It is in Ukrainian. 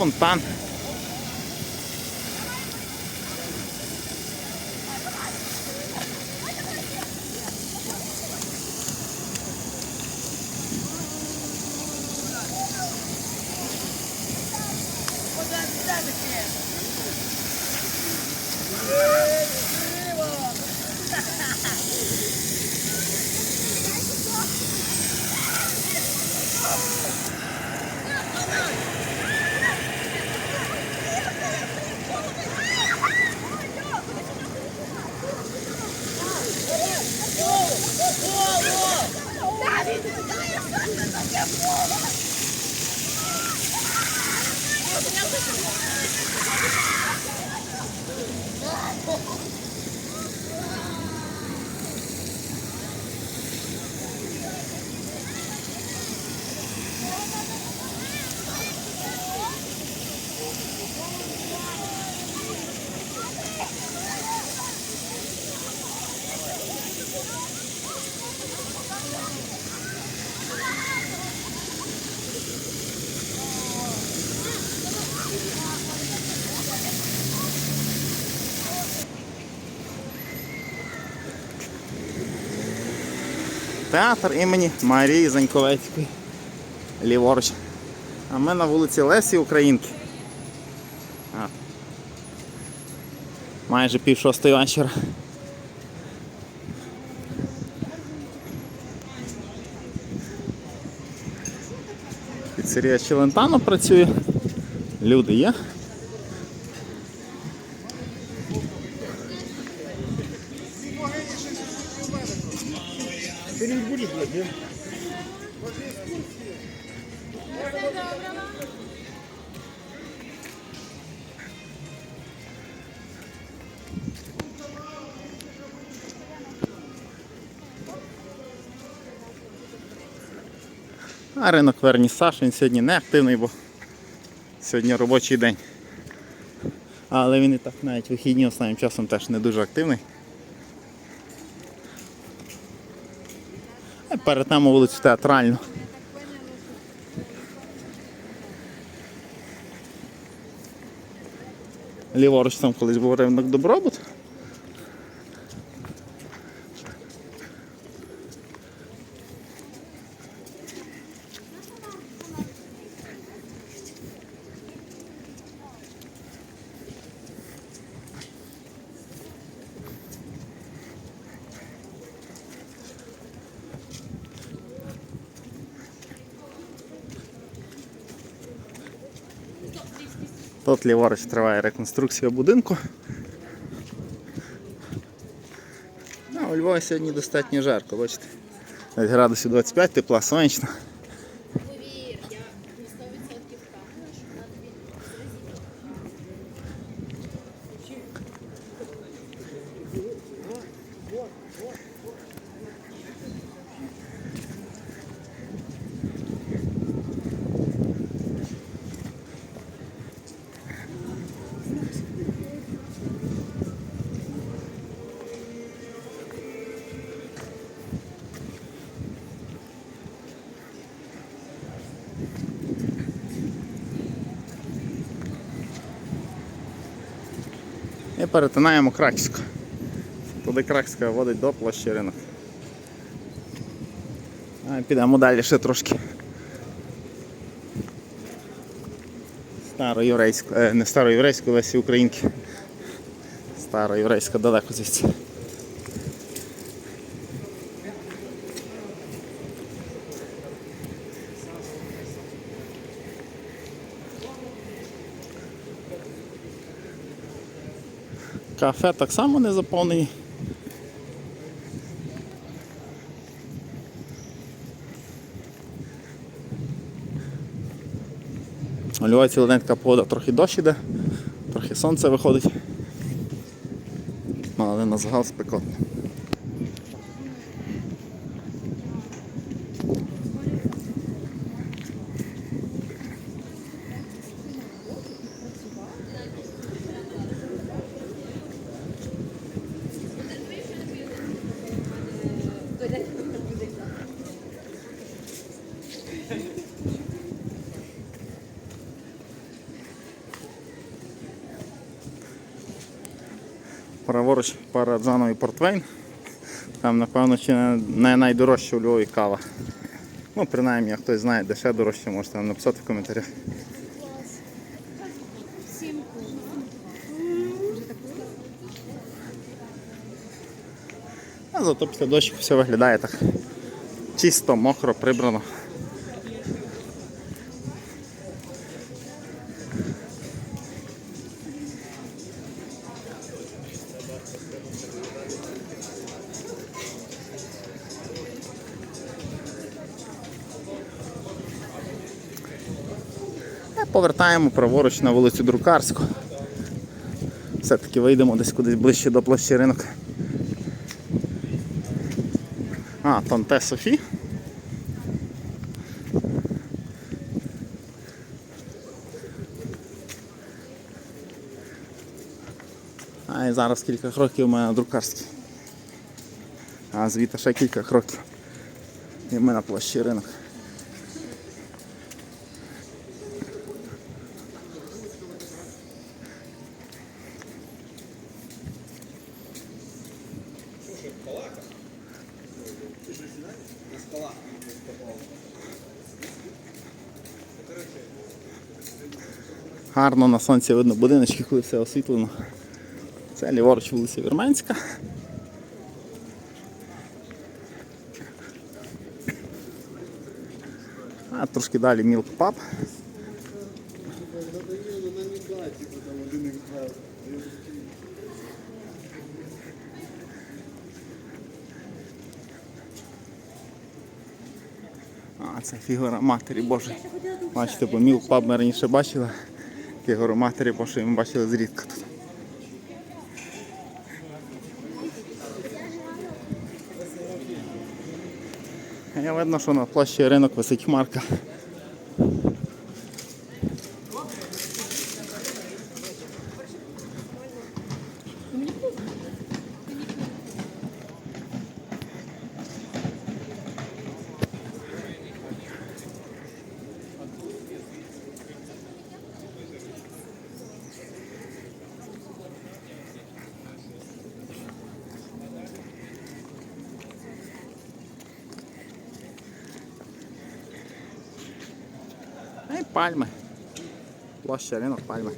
spontaan. Yeah. 그냥 그 드시는 거. Театр імені Марії Заньковецької. Ліворуч. А ми на вулиці Лесі Українки. Майже пів шостої вечора. Піцерія Челентано працює. Люди є. А ринок Вернісаж, він сьогодні не активний, бо сьогодні робочий день. Але він і так навіть вихідні останнім часом теж не дуже активний. А Перетнемо вулицю театральну. Ліворуч там колись був ринок добробут. Тут ліворуч триває реконструкція будинку. Ну, у Львові сьогодні достатньо жарко, бачите. Градусів 25 тепла, сонячно. І перетинаємо Краківську. Туди Краківська водить до площі ринок. Підемо далі ще трошки. Староєврейську, е, не староєврейську, всі Українки. Староєврейська далеко звідси. Кафе так само не заповнені. У Львові погода, трохи дощ іде, трохи сонце виходить. Але на загал спекотно. Праворуч параджановий портвейн. Там, напевно, чи не найдорожча у Львові кава. Ну, принаймні, як хтось знає, де ще дорожче, можете нам написати в коментарях. А зато після дощу все виглядає так чисто, мокро, прибрано. Повертаємо праворуч на вулицю Друкарську. Все-таки вийдемо десь кудись ближче до площі ринок. А, Тонте Софі. А і зараз кілька кроків у мене друкарський. А звідти ще кілька кроків. І ми на площі ринок. Гарно на сонці видно будиночки, коли все освітлено. Це ліворуч вулиця Вірменська. А трошки далі Milk Pub. Це фігура Матері Божої. Бачите, бо міл паб ми раніше бачили. Фігуру Матері Божої ми бачили зрідка тут. Я видно, що на площі ринок висить хмарка. І пальми. Площа ринок пальми.